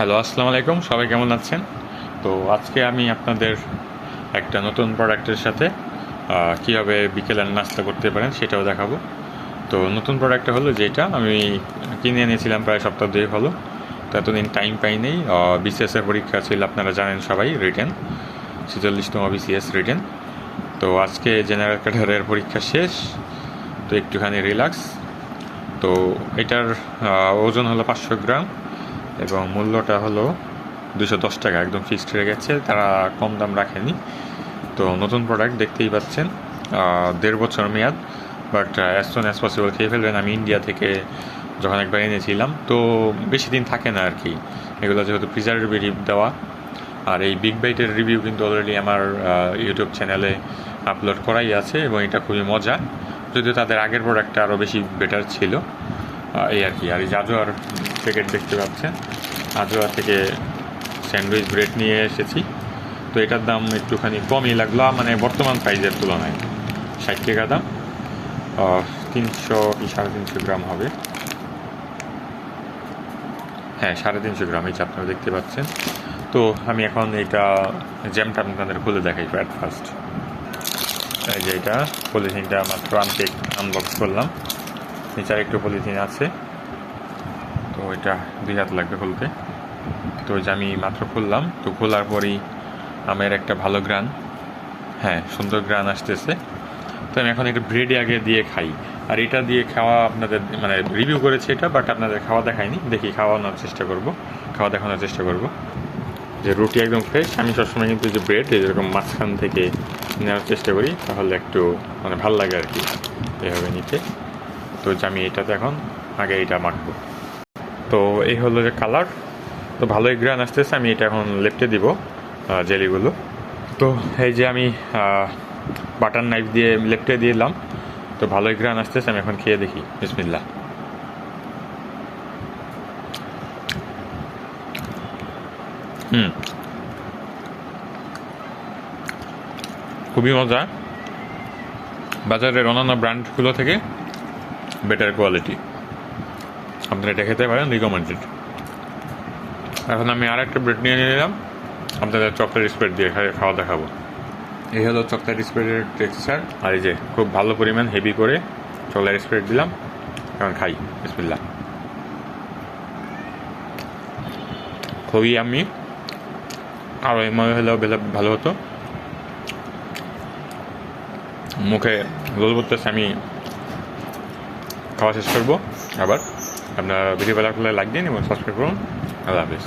Hello আসসালামু আলাইকুম সবাই কেমন আছেন? তো আজকে আমি আপনাদের একটা নতুন প্রোডাক্টের সাথে কীভাবে বিকেলের নাস্তা করতে পারেন সেটাও দেখাবো। তো নতুন প্রোডাক্টটা হলো যেটা, আমি কিনে এনেছিলাম প্রায় সপ্তাহ দুই হলো। তো এতদিন টাইম পাই নেই। বিসিএসের পরীক্ষা ছিল, আপনারা জানেন সবাই রিটেন ছেচল্লিশতম বিসিএস রিটেন তো আজকে জেনারেল ক্যাডারের পরীক্ষা শেষ। তো একটুখানি রিল্যাক্স তো এটার ওজন হলো পাঁচশো গ্রাম। এবং মূল্যটা হলো দুশো দশ টাকা, একদম ফিক্সড হয়ে গেছে, তারা কম দাম রাখেনি। তো নতুন প্রোডাক্ট দেখতেই পাচ্ছেন দেড় বছর মেয়াদ but as soon as possible খেয়ে ফেলবেন। আমি ইন্ডিয়া থেকে যখন একবার এনেছিলাম, তো বেশি দিন থাকে না আর কি। এগুলো যেহেতু প্রিজার্ভেটিভ দেওয়া, আর এই বিগ বাইটের রিভিউ কিন্তু অলরেডি আমার ইউটিউব চ্যানেলে আপলোড করাই আছে, এবং এটা খুবই মজা। যদিও তাদের আগের প্রোডাক্টটা আরও বেশি বেটার ছিল এই আর কি। আর এই যে আজোয়ার প্যাকেট দেখতে পাচ্ছেন। আজোয়া থেকে স্যান্ডউইচ ব্রেড নিয়ে এসেছি। তো এটার দাম একটুখানি কমই লাগল মানে বর্তমান প্রাইজের তুলনায়। ষাট টাকা দাম। তিনশো কি, সাড়ে তিনশো গ্রাম হবে। হ্যাঁ সাড়ে তিনশো গ্রাম, এই যে আপনারা দেখতে পাচ্ছেন। তো আমি এখন এটা জ্যামটা আপনাদের খুলে দেখাই অ্যাট ফার্স্ট এই যে এটা পলিথিনটা মাত্র আনতে আনবক্স করলাম। নিচে একটু পলিথিন আছে। তো এটা দুই হাত লাগবে খুলতে। তো যে আমি মাত্র খুললাম, তো খোলার পরেই আমের একটা ভালো গ্রান। হ্যাঁ সুন্দর গ্রান আসতেছে। তো আমি এখন একটু ব্রেডে আগে দিয়ে খাই। আর এটা দিয়ে খাওয়া আপনাদের মানে রিভিউ করেছি এটা বাট আপনাদের খাওয়া দেখায়নি দেখি খাওয়ানোর চেষ্টা করব। খাওয়া দেখানোর চেষ্টা করব। যে রুটি একদম ফ্রেশ আমি সবসময় কিন্তু যে ব্রেড এরকম মাঝখান থেকে নেওয়ার চেষ্টা করি, তাহলে একটু মানে ভালো লাগে আর কি। এভাবে নিতে। তো আমি এটাতে এখন আগে এটা মাখবো। তো এই হলো যে কালার তো ভালোই গ্রান আসতেছে, আমি এটা এখন লেপটে দিব জেলিগুলো। তো এই যে আমি বাটার নাইফ দিয়ে লেপটে দিলাম, তো ভালোই গ্রান আসতেছে, আমি এখন খেয়ে দেখি। বিসমিল্লা হুম। খুবই মজা। বাজারের অন্যান্য ব্র্যান্ডগুলো থেকে বেটার কোয়ালিটি আপনারা এটা খেতে পারেন রিকমেন্ডেড এখন আমি আর একটা ব্রেড নিয়ে নিলাম। আপনাদের চকলেট স্প্রেড দিয়ে খাওয়া দেখাবো। এই হলো চকলেট স্প্রেডের টেক্সচার আর এই যে খুব ভালো পরিমাণ হেভি করে চকলেট স্প্রেড দিলাম। এখন খাই বিসমিল্লা খুবই আমি আর এমন হলেও ভালো হতো। মুখে লোল করতেছে আমি খাওয়া শেষ করব, আবার আপনার ভিডিও ভালো লাগলে লাইক দিন এবং সাবস্ক্রাইব করুন, আল্লাহ হাফিজ।